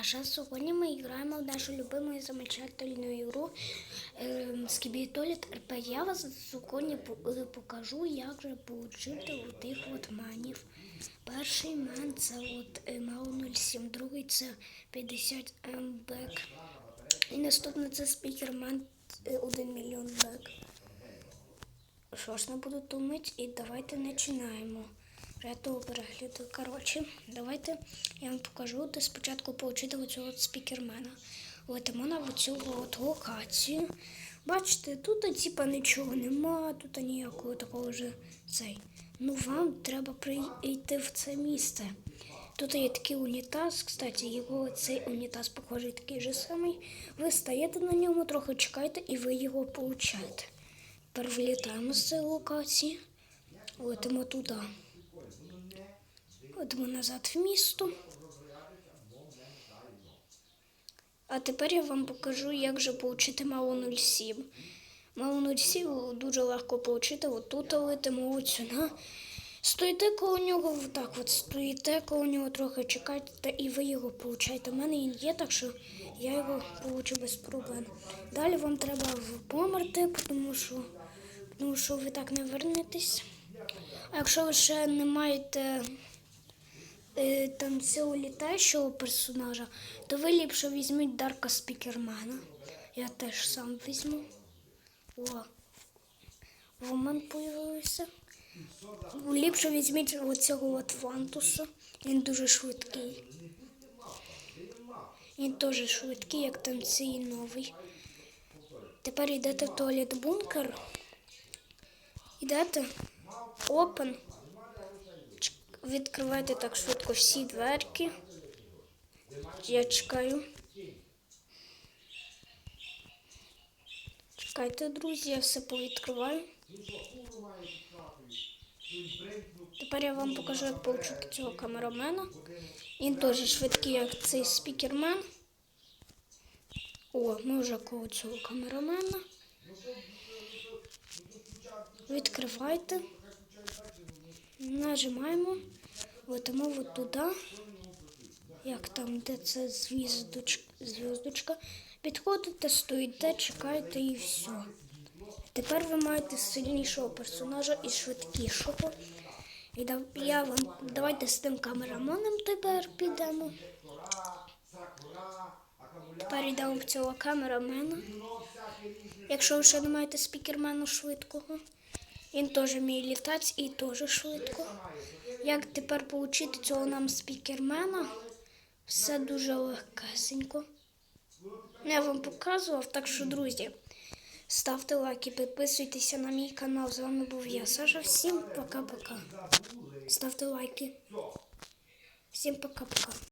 Саша. Сьогодні ми граємо в нашу любиму замечательну ігру Скібітоліт РП. Я вас сьогодні е, покажу, як же отримати тих от манів. Перший ман це от е, мало 07, другий це 50 МБек. І наступний це спікерман 1 мільйон бек. Що ж не буду думати, і давайте починаємо. Рятого перегляду. Коротше, давайте я вам покажу, де спочатку отримати оцього спікермена. Летимо на оцю от локацію. Бачите, тут типа нічого нема, тут ніякого такого вже цей. Ну вам треба прийти в це місце. Тут є такий унітаз, кстати, його цей унітаз похожий такий же самий. Ви стаєте на ньому, трохи чекаєте і ви його получаєте. Тепер вилітаємо з цієї локації, летимо туди. Летимо назад в місто. А тепер я вам покажу, як же отримати мало 07. Мало 07 дуже легко отримати. От тут летимо от сюди. Стоїте коло нього, так от стоїте коло нього, трохи чекаєте, і ви його получаєте. У мене він є, так що я його получу без проблем. Далі вам треба померти, тому що, тому що ви так не вернетесь. А якщо ви ще не маєте там цього літаючого персонажа, то ви ліпше візьміть Дарка Спікермена. Я теж сам візьму. О, Вумен появився. Ліпше візьміть оцього от Вантуса. Він дуже швидкий. Він теж швидкий, як там цей новий. Тепер йдете в туалет бункер. Йдете. Open. Відкривайте так швидко всі дверки. Я чекаю. Чекайте, друзі, я все повідкриваю. Тепер я вам покажу, як получити цього камерамена. Він теж швидкий, як цей спікермен. О, ми вже коло цього камерамена. Відкривайте. Нажимаємо. Летимо от туди. Як там, де це звіздочка. Підходите, стоїте, чекаєте і все. Тепер ви маєте сильнішого персонажа і швидкішого. І я вам давайте з тим камераманом тепер підемо. Тепер йдемо в цього камерамена. Якщо ви ще не маєте спікермена швидкого, він теж вміє літати і теж швидко. Як тепер отримати цього нам спікермена? Все дуже легкесенько. Я вам показував, так що, друзі, ставте лайки, підписуйтеся на мій канал. З вами був я, Саша. Всім пока-пока. Ставте лайки. Всім пока-пока.